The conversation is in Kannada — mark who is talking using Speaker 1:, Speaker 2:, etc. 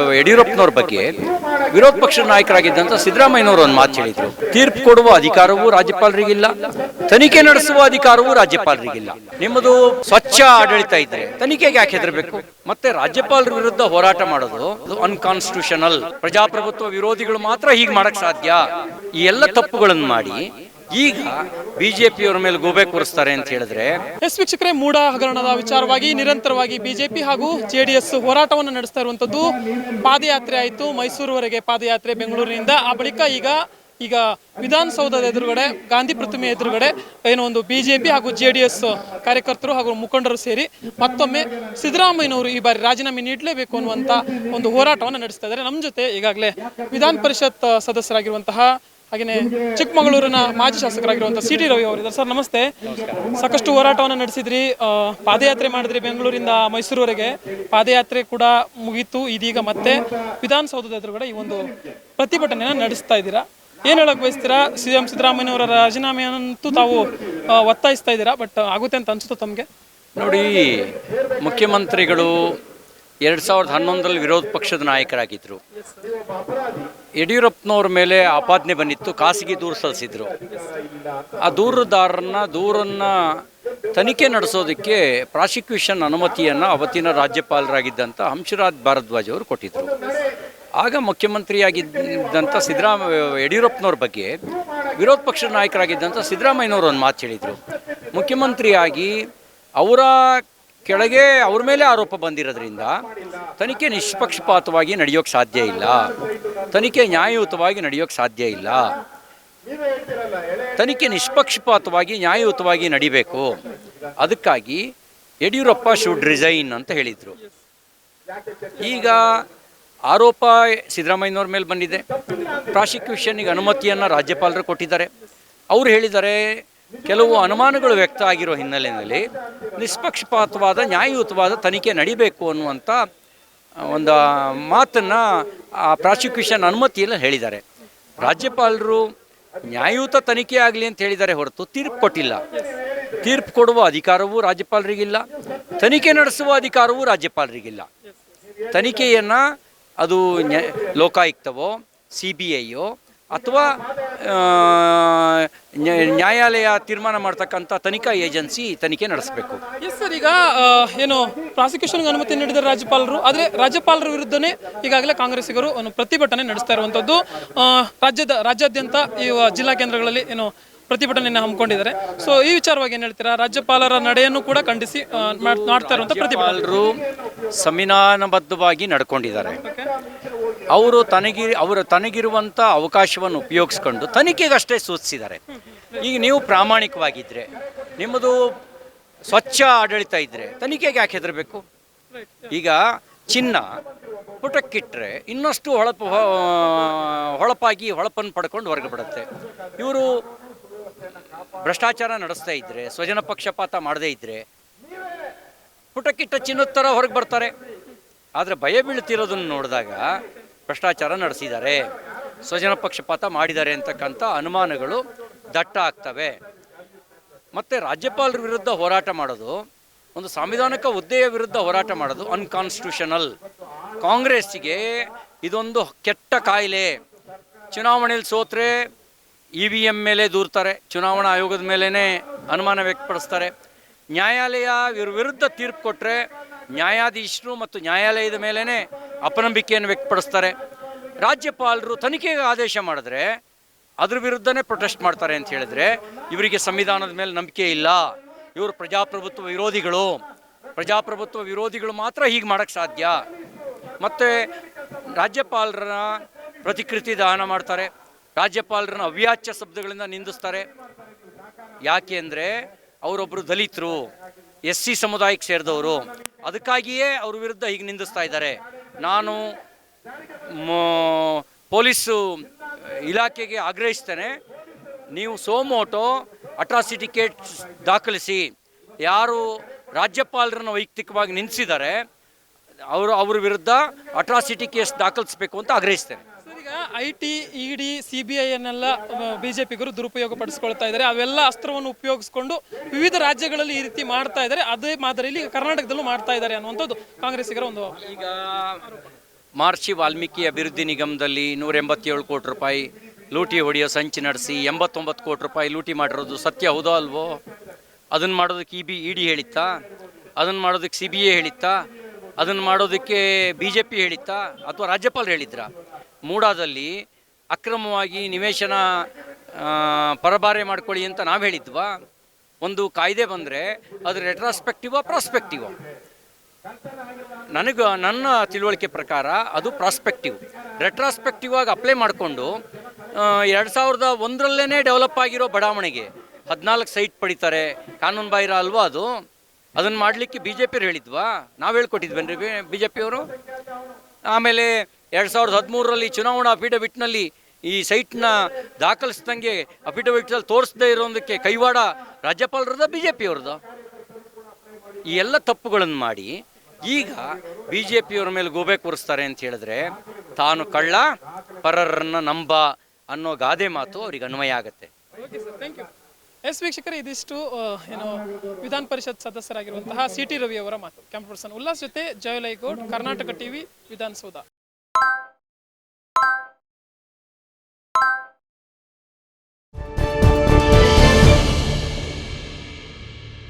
Speaker 1: ಯಡಿಯೂರಪ್ಪನವ್ರ ಬಗ್ಗೆ ವಿರೋಧ ಪಕ್ಷದ ನಾಯಕರಾಗಿದ್ದಂತ ಸಿದ್ದರಾಮಯ್ಯನವರು ಒಂದು ಮಾತು ಹೇಳಿದ್ರು. ತೀರ್ಪು ಕೊಡುವ ಅಧಿಕಾರವೂ ರಾಜ್ಯಪಾಲರಿಗಿಲ್ಲ, ತನಿಖೆ ನಡೆಸುವ ಅಧಿಕಾರವೂ ರಾಜ್ಯಪಾಲರಿಗಿಲ್ಲ. ನಿಮ್ಮದು ಸ್ವಚ್ಛ ಆಡಳಿತ ಇದ್ರೆ ತನಿಖೆಗೆ ಯಾಕೆ ಹೆದರಬೇಕು? ಮತ್ತೆ ರಾಜ್ಯಪಾಲರ ವಿರುದ್ಧ ಹೋರಾಟ ಮಾಡೋದು ಅನ್ಕಾನ್ಸ್ಟಿಟ್ಯೂಷನಲ್ ಪ್ರಜಾಪ್ರಭುತ್ವ ವಿರೋಧಿಗಳು ಮಾತ್ರ ಹೀಗೆ ಮಾಡಕ್ ಸಾಧ್ಯ? ಈ ಎಲ್ಲ ತಪ್ಪುಗಳನ್ನು ಮಾಡಿ ಈಗ ಬಿಜೆಪಿಯವರ ಮೇಲೆ ಗೋಬೆ ಕೂರಿಸ್ತಾರೆ ಅಂತ ಹೇಳಿದ್ರೆ
Speaker 2: ಎಸ್ ವೀಕ್ಷಕರೇ ಮೂಡ ಹಗರಣದ ವಿಚಾರವಾಗಿ ನಿರಂತರವಾಗಿ ಬಿಜೆಪಿ ಹಾಗೂ ಜೆಡಿಎಸ್ ಹೋರಾಟವನ್ನು ನಡೆಸ್ತಾ ಇರುವಂತದ್ದು ಪಾದಯಾತ್ರೆ ಆಯಿತು. ಮೈಸೂರುವರೆಗೆ ಪಾದಯಾತ್ರೆ ಬೆಂಗಳೂರಿನಿಂದ. ಆ ಬಳಿಕ ಈಗ ಈಗ ವಿಧಾನಸೌಧದ ಎದುರುಗಡೆ, ಗಾಂಧಿ ಪ್ರತಿಮೆ ಎದುರುಗಡೆ ಏನೋ ಒಂದು ಬಿಜೆಪಿ ಹಾಗೂ ಜೆ ಡಿ ಎಸ್ ಕಾರ್ಯಕರ್ತರು ಹಾಗೂ ಮುಖಂಡರು ಸೇರಿ ಮತ್ತೊಮ್ಮೆ ಸಿದ್ದರಾಮಯ್ಯನವರು ಈ ಬಾರಿ ರಾಜೀನಾಮೆ ನೀಡಲೇಬೇಕು ಅನ್ನುವಂಥ ಒಂದು ಹೋರಾಟವನ್ನು ನಡೆಸ್ತಾ ಇದ್ದಾರೆ. ನಮ್ಮ ಜೊತೆ ಈಗಾಗಲೇ ವಿಧಾನ ಪರಿಷತ್ ಸದಸ್ಯರಾಗಿರುವಂತಹ ಹಾಗೆಯೇ ಚಿಕ್ಕಮಗಳೂರಿನ ಮಾಜಿ ಶಾಸಕರಾಗಿರುವಂತಹ ಸಿ ಟಿ ರವಿ ಅವರಿದ್ದಾರೆ. ಸರ್, ನಮಸ್ತೆ. ಸಾಕಷ್ಟು ಹೋರಾಟವನ್ನು ನಡೆಸಿದ್ರಿ. ಪಾದಯಾತ್ರೆ ಮಾಡಿದ್ರಿ ಬೆಂಗಳೂರಿಂದ ಮೈಸೂರುವರೆಗೆ. ಪಾದಯಾತ್ರೆ ಕೂಡ ಮುಗೀತು. ಇದೀಗ ಮತ್ತೆ ವಿಧಾನಸೌಧದ ಎದುರುಗಡೆ ಈ ಒಂದು ಪ್ರತಿಭಟನೆಯನ್ನು ನಡೆಸ್ತಾ ಇದ್ದೀರಾ? ಏನ್ ಹೇಳಕ್ ಬಯಸ್ತೀರಾ? ಸಿ ಎಂ ಸಿದ್ದರಾಮಯ್ಯನವರ ರಾಜೀನಾಮೆಯನ್ನಂತೂ ತಾವು ಒತ್ತಾಯಿಸ್ತಾ ಇದ್ದೀರಾ? ಬಟ್ ಆಗುತ್ತೆ ಅಂತ ಅನ್ಸುತ್ತೆ ತಮಗೆ?
Speaker 1: ನೋಡಿ, ಮುಖ್ಯಮಂತ್ರಿಗಳು ಎರಡು ಸಾವಿರದ ಹನ್ನೊಂದರಲ್ಲಿ ವಿರೋಧ ಪಕ್ಷದ ನಾಯಕರಾಗಿದ್ದರು ಯಡಿಯೂರಪ್ಪನವ್ರ ಮೇಲೆ ಆಪಾದನೆ ಬಂದಿತ್ತು, ಖಾಸಗಿ ದೂರು ಸಲ್ಲಿಸಿದ್ರು. ಆ ದೂರುದಾರರನ್ನ, ದೂರನ್ನ ತನಿಖೆ ನಡೆಸೋದಕ್ಕೆ ಪ್ರಾಸಿಕ್ಯೂಷನ್ ಅನುಮತಿಯನ್ನು ಅವತ್ತಿನ ರಾಜ್ಯಪಾಲರಾಗಿದ್ದಂಥ ಹಂಸರಾಜ್ ಭಾರದ್ವಾಜ್ ಅವರು ಕೊಟ್ಟಿದ್ದರು ಆಗ ಮುಖ್ಯಮಂತ್ರಿಯಾಗಿದ್ದಂಥ ಸಿದ್ದರಾಮ ಯಡಿಯೂರಪ್ಪನವ್ರ ಬಗ್ಗೆ ವಿರೋಧ ಪಕ್ಷದ ನಾಯಕರಾಗಿದ್ದಂಥ ಸಿದ್ದರಾಮಯ್ಯನವರು ಒಂದು ಮಾತು ಹೇಳಿದರು. ಮುಖ್ಯಮಂತ್ರಿಯಾಗಿ ಅವರ ಕೆಳಗೆ ಅವ್ರ ಮೇಲೆ ಆರೋಪ ಬಂದಿರೋದ್ರಿಂದ ತನಿಖೆ ನಿಷ್ಪಕ್ಷಪಾತವಾಗಿ ನಡೆಯೋಕ್ಕೆ ಸಾಧ್ಯ ಇಲ್ಲ. ತನಿಖೆ ನ್ಯಾಯಯುತವಾಗಿ ನಡೆಯೋಕ್ಕೆ ಸಾಧ್ಯ ಇಲ್ಲ. ತನಿಖೆ ನಿಷ್ಪಕ್ಷಪಾತವಾಗಿ ನ್ಯಾಯಯುತವಾಗಿ ನಡಿಬೇಕು. ಅದಕ್ಕಾಗಿ ಯಡಿಯೂರಪ್ಪ ಶುಡ್ ರಿಸೈನ್ ಅಂತ ಹೇಳಿದರು. ಈಗ ಆರೋಪ ಸಿದ್ದರಾಮಯ್ಯನವ್ರ ಮೇಲೆ ಬಂದಿದೆ. ಪ್ರಾಸಿಕ್ಯೂಷನ್ಗೆ ಅನುಮತಿಯನ್ನು ರಾಜ್ಯಪಾಲರು ಕೊಟ್ಟಿದ್ದಾರೆ. ಅವರು ಹೇಳಿದ್ದಾರೆ ಕೆಲವು ಅನುಮಾನಗಳು ವ್ಯಕ್ತ ಆಗಿರೋ ಹಿನ್ನೆಲೆಯಲ್ಲಿ ನಿಷ್ಪಕ್ಷಪಾತವಾದ, ನ್ಯಾಯಯುತವಾದ ತನಿಖೆ ನಡಿಬೇಕು ಅನ್ನುವಂಥ ಒಂದು ಮಾತನ್ನು ಆ ಪ್ರಾಸಿಕ್ಯೂಷನ್ ಅನುಮತಿಯಲ್ಲಿ ಹೇಳಿದ್ದಾರೆ. ರಾಜ್ಯಪಾಲರು ನ್ಯಾಯಯುತ ತನಿಖೆ ಆಗಲಿ ಅಂತ ಹೇಳಿದ್ದಾರೆ ಹೊರತು ತೀರ್ಪು ಕೊಟ್ಟಿಲ್ಲ. ತೀರ್ಪು ಕೊಡುವ ಅಧಿಕಾರವೂ ರಾಜ್ಯಪಾಲರಿಗಿಲ್ಲ, ತನಿಖೆ ನಡೆಸುವ ಅಧಿಕಾರವೂ ರಾಜ್ಯಪಾಲರಿಗಿಲ್ಲ. ತನಿಖೆಯನ್ನು ಅದು ಲೋಕಾಯುಕ್ತವೋ, ಸಿ ಬಿ ಐಯೋ ಅಥವಾ ನ್ಯಾಯಾಲಯ ತೀರ್ಮಾನ ಮಾಡ್ತಕ್ಕಂಥ ತನಿಖಾ ಏಜೆನ್ಸಿ ತನಿಖೆ ನಡೆಸಬೇಕು.
Speaker 2: ಎಸ್ ಸರ್ ಈಗ ಏನು, ಪ್ರಾಸಿಕ್ಯೂಷನ್ಗೆ ಅನುಮತಿ ನೀಡಿದ ರಾಜ್ಯಪಾಲರು, ಆದರೆ ರಾಜ್ಯಪಾಲರ ವಿರುದ್ಧನೇ ಈಗಾಗಲೇ ಕಾಂಗ್ರೆಸ್ಸಿಗರು ಒಂದು ಪ್ರತಿಭಟನೆ ನಡೆಸ್ತಾ ಇರುವಂಥದ್ದು ರಾಜ್ಯದ, ರಾಜ್ಯಾದ್ಯಂತ ಈ ಜಿಲ್ಲಾ ಕೇಂದ್ರಗಳಲ್ಲಿ, ಏನು ಪ್ರತಿಭಟನೆಯನ್ನು ಹಮ್ಮಿಕೊಂಡಿದ್ದಾರೆ. ಸೊ ಈ ವಿಚಾರವಾಗಿ ಏನು ಹೇಳ್ತೀರಾ? ರಾಜ್ಯಪಾಲರ ನಡೆಯನ್ನು ಕೂಡ ಖಂಡಿಸಿ ಮಾಡ್ತಾ ಇರುವಂಥ ಪ್ರತಿಭಟನೆ.
Speaker 1: ಸಂವಿಧಾನಬದ್ಧವಾಗಿ ನಡ್ಕೊಂಡಿದ್ದಾರೆ. ಅವರು ತನಗಿ, ಅವರು ತನಗಿರುವಂಥ ಅವಕಾಶವನ್ನು ಉಪಯೋಗಿಸ್ಕೊಂಡು ತನಿಖೆಗಷ್ಟೇ ಸೂಚಿಸಿದ್ದಾರೆ. ಈಗ ನೀವು ಪ್ರಾಮಾಣಿಕವಾಗಿದ್ದರೆ ನಿಮ್ಮದು ಸ್ವಚ್ಛ ಆಡಳಿತ ಇದ್ದರೆ ತನಿಖೆಗೆ ಯಾಕೆ ಹೆದರಬೇಕು? ಈಗ ಚಿನ್ನ ಪುಟಕ್ಕಿಟ್ರೆ ಇನ್ನಷ್ಟು ಹೊಳಪು ಹೊಳಪಾಗಿ ಹೊಳಪನ್ನು ಪಡ್ಕೊಂಡು ಹೊರಗೆ ಬಿಡುತ್ತೆ ಇವರು ಭ್ರಷ್ಟಾಚಾರ ನಡೆಸ್ತಾ ಇದ್ರೆ, ಸ್ವಜನ ಪಕ್ಷಪಾತ ಮಾಡದೇ ಇದ್ರೆ, ಪುಟಕ್ಕಿಟ್ಟ ಚಿನ್ನದ ಹೊರಗೆ ಬರ್ತಾರೆ. ಆದರೆ ಭಯ ಬೀಳ್ತಿರೋದನ್ನು ನೋಡಿದಾಗ ಭ್ರಷ್ಟಾಚಾರ ನಡೆಸಿದ್ದಾರೆ. ಸ್ವಜನ ಪಕ್ಷಪಾತ ಮಾಡಿದ್ದಾರೆ ಅಂತಕ್ಕಂಥ ಅನುಮಾನಗಳು ದಟ್ಟ ಆಗ್ತವೆ. ಮತ್ತು ರಾಜ್ಯಪಾಲರ ವಿರುದ್ಧ ಹೋರಾಟ ಮಾಡೋದು, ಒಂದು ಸಾಂವಿಧಾನಿಕ ಹುದ್ದೆಯ ವಿರುದ್ಧ ಹೋರಾಟ ಮಾಡೋದು ಅನ್ಕಾನ್ಸ್ಟಿಟ್ಯೂಷನಲ್ ಕಾಂಗ್ರೆಸ್ಸಿಗೆ ಇದೊಂದು ಕೆಟ್ಟ ಕಾಯಿಲೆ. ಚುನಾವಣೆಯಲ್ಲಿ ಸೋತ್ರೆ ಇ ವಿ ಎಂ ಮೇಲೆ ದೂರ್ತಾರೆ, ಚುನಾವಣಾ ಆಯೋಗದ ಮೇಲೇ ಅನುಮಾನ ವ್ಯಕ್ತಪಡಿಸ್ತಾರೆ. ನ್ಯಾಯಾಲಯ ವಿರುದ್ಧ ತೀರ್ಪು ಕೊಟ್ಟರೆ ನ್ಯಾಯಾಧೀಶರು ಮತ್ತು ನ್ಯಾಯಾಲಯದ ಮೇಲೇ ಅಪನಂಬಿಕೆಯನ್ನು ವ್ಯಕ್ತಪಡಿಸ್ತಾರೆ. ರಾಜ್ಯಪಾಲರು ತನಿಖೆಗೆ ಆದೇಶ ಮಾಡಿದ್ರೆ ಅದ್ರ ವಿರುದ್ಧನೇ ಪ್ರೊಟೆಸ್ಟ್ ಮಾಡ್ತಾರೆ ಅಂತ ಹೇಳಿದ್ರೆ ಇವರಿಗೆ ಸಂವಿಧಾನದ ಮೇಲೆ ನಂಬಿಕೆ ಇಲ್ಲ. ಇವರು ಪ್ರಜಾಪ್ರಭುತ್ವ ವಿರೋಧಿಗಳು. ಪ್ರಜಾಪ್ರಭುತ್ವ ವಿರೋಧಿಗಳು ಮಾತ್ರ ಹೀಗೆ ಮಾಡೋಕ್ಕೆ ಸಾಧ್ಯ. ಮತ್ತು ರಾಜ್ಯಪಾಲರ ಪ್ರತಿಕೃತಿ ದಾನ ಮಾಡ್ತಾರೆ. ರಾಜ್ಯಪಾಲರನ್ನ ಅವ್ಯಾಚ್ಯ ಶಬ್ದಗಳಿಂದ ನಿಂದಿಸ್ತಾರೆ. ಯಾಕೆ ಅಂದರೆ ಅವರೊಬ್ಬರು ದಲಿತರು ಎಸ್ ಸಿ ಸಮುದಾಯಕ್ಕೆ ಸೇರಿದವರು. ಅದಕ್ಕಾಗಿಯೇ ಅವ್ರ ವಿರುದ್ಧ ಹೀಗೆ ನಿಂದಿಸ್ತಾ ಇದ್ದಾರೆ. ನಾನು ಪೊಲೀಸು ಇಲಾಖೆಗೆ ಆಗ್ರಹಿಸ್ತೇನೆ. ನೀವು ಸೋಮೋಟೋ ಅಟ್ರಾಸಿಟಿ ಕೇಟ್ ದಾಖಲಿಸಿ. ಯಾರು ರಾಜ್ಯಪಾಲರನ್ನು ವೈಯಕ್ತಿಕವಾಗಿ ನಿಲ್ಲಿಸಿದ್ದಾರೆ ಅವರು ಅವ್ರ ವಿರುದ್ಧ ಅಟ್ರಾಸಿಟಿ ಕೇಸ್ ದಾಖಲಿಸಬೇಕು ಅಂತ ಆಗ್ರಹಿಸ್ತೇನೆ.
Speaker 2: I T E D C B ಐಯನ್ನೆಲ್ಲ ಬಿಜೆಪಿಗರು ದುರುಪಯೋಗ ಪಡಿಸ್ಕೊಳ್ತಾ ಇದ್ದಾರೆ. ಅವೆಲ್ಲ ಅಸ್ತ್ರವನ್ನು ಉಪಯೋಗಿಸ್ಕೊಂಡು ವಿವಿಧ ರಾಜ್ಯಗಳಲ್ಲಿ ಈ ರೀತಿ ಮಾಡ್ತಾ ಇದ್ದಾರೆ. ಅದೇ ಮಾದರಿಯಲ್ಲಿ ಕರ್ನಾಟಕದಲ್ಲೂ ಮಾಡ್ತಾ ಇದ್ದಾರೆ ಅನ್ನುವಂಥದ್ದು ಕಾಂಗ್ರೆಸ್ಸಿಗರ ಒಂದು
Speaker 1: ಈಗ ಮಾರ್ಚಿ ವಾಲ್ಮೀಕಿ ಅಭಿವೃದ್ಧಿ ನಿಗಮದಲ್ಲಿ ನೂರ ಎಂಬತ್ತೇಳು ಕೋಟಿ ರೂಪಾಯಿ ಲೂಟಿ ಹೊಡೆಯೋ ಸಂಚು ನಡೆಸಿ ಎಂಬತ್ತೊಂಬತ್ತು ಕೋಟಿ ರೂಪಾಯಿ ಲೂಟಿ ಮಾಡಿರೋದು ಸತ್ಯ ಹೌದೋ ಅಲ್ವೋ? ಅದನ್ನು ಮಾಡೋದಕ್ಕೆ ಇ ಬಿ ಇ ಡಿ ಹೇಳಿತ್ತಾ? ಅದನ್ನು ಮಾಡೋದಕ್ಕೆ ಸಿ ಬಿ ಎ ಹೇಳಿತ್ತಾ? ಅದನ್ನು ಮಾಡೋದಕ್ಕೆ ಬಿ ಜೆ ಪಿ ಹೇಳಿತ್ತಾ? ಅಥವಾ ರಾಜ್ಯಪಾಲರು ಹೇಳಿದ್ರಾ? ಮೂಡಾದಲ್ಲಿ ಅಕ್ರಮವಾಗಿ ನಿವೇಶನ ಪರಭಾರೆ ಮಾಡ್ಕೊಳ್ಳಿ ಅಂತ ನಾವು ಹೇಳಿದ್ವಾ? ಒಂದು ಕಾಯ್ದೆ ಬಂದರೆ ಅದು ರೆಟ್ರಾಸ್ಪೆಕ್ಟಿವಾ ಪ್ರಾಸ್ಪೆಕ್ಟಿವಾ ನನಗೆ, ನನ್ನ ತಿಳುವಳಿಕೆ ಪ್ರಕಾರ ಅದು ಪ್ರಾಸ್ಪೆಕ್ಟಿವ್ ರೆಟ್ರಾಸ್ಪೆಕ್ಟಿವ್ ಆಗಿ ಅಪ್ಲೈ ಮಾಡಿಕೊಂಡು ಎರಡು ಸಾವಿರದ ಒಂದರಲ್ಲೇ ಡೆವಲಪ್ ಆಗಿರೋ ಬಡಾವಣೆಗೆ ಹದಿನಾಲ್ಕು ಸೈಟ್ ಪಡಿತಾರೆ. ಕಾನೂನು ಬಾಹಿರ ಅಲ್ವಾ ಅದು? ಅದನ್ನು ಮಾಡಲಿಕ್ಕೆ ಬಿ ಜೆ ಪಿಯವ್ರು ಹೇಳಿದ್ವಾ? ನಾವು ಹೇಳ್ಕೊಟ್ಟಿದ್ವೇನ್ರಿ ಬಿ ಜೆ ಪಿಯವರು ಆಮೇಲೆ ಎರಡು ಸಾವಿರದ ಹದಿಮೂರರಲ್ಲಿ ಚುನಾವಣಾ ಅಫಿಡವಿಟ್ನಲ್ಲಿ ಈ ಸೈಟ್ನ ದಾಖಲಿಸ್ದಂಗೆ ಅಫಿಡವಿಟ್ನಲ್ಲಿ ತೋರಿಸದೇ ಇರೋದಕ್ಕೆ ಕೈವಾಡ ರಾಜ್ಯಪಾಲರದ ಬಿ ಜೆ ಈ ಎಲ್ಲ ತಪ್ಪುಗಳನ್ನು ಮಾಡಿ ಈಗ ಬಿ ಜೆ ಪಿಯವ್ರ ಮೇಲೆ ಗೋಬೆ ಕೂರಿಸ್ತಾರೆ ಅಂತ ಹೇಳಿದ್ರೆ ತಾನು ಕಳ್ಳ ಪರರನ್ನ ನಂಬ ಅನ್ನೋ ಗಾದೆ ಮಾತು ಅವ್ರಿಗೆ ಅನ್ವಯ ಆಗುತ್ತೆ.
Speaker 2: ಎಸ್ ವೀಕ್ಷಕರೇ, ಇದಿಷ್ಟು ಏನು ವಿಧಾನ ಪರಿಷತ್ ಸದಸ್ಯರಾಗಿರುವಂತಹ ಸಿ ಟಿ ರವಿ ಅವರ ಮಾತು. ಕ್ಯಾಂಪ್ ಪರ್ಸನ್ ಉಲ್ಲಾಸ್ ಜೊತೆ ಜಯಲೈಗೌಡ್, ಕರ್ನಾಟಕ ಟಿವಿ, ವಿಧಾನಸೌಧ.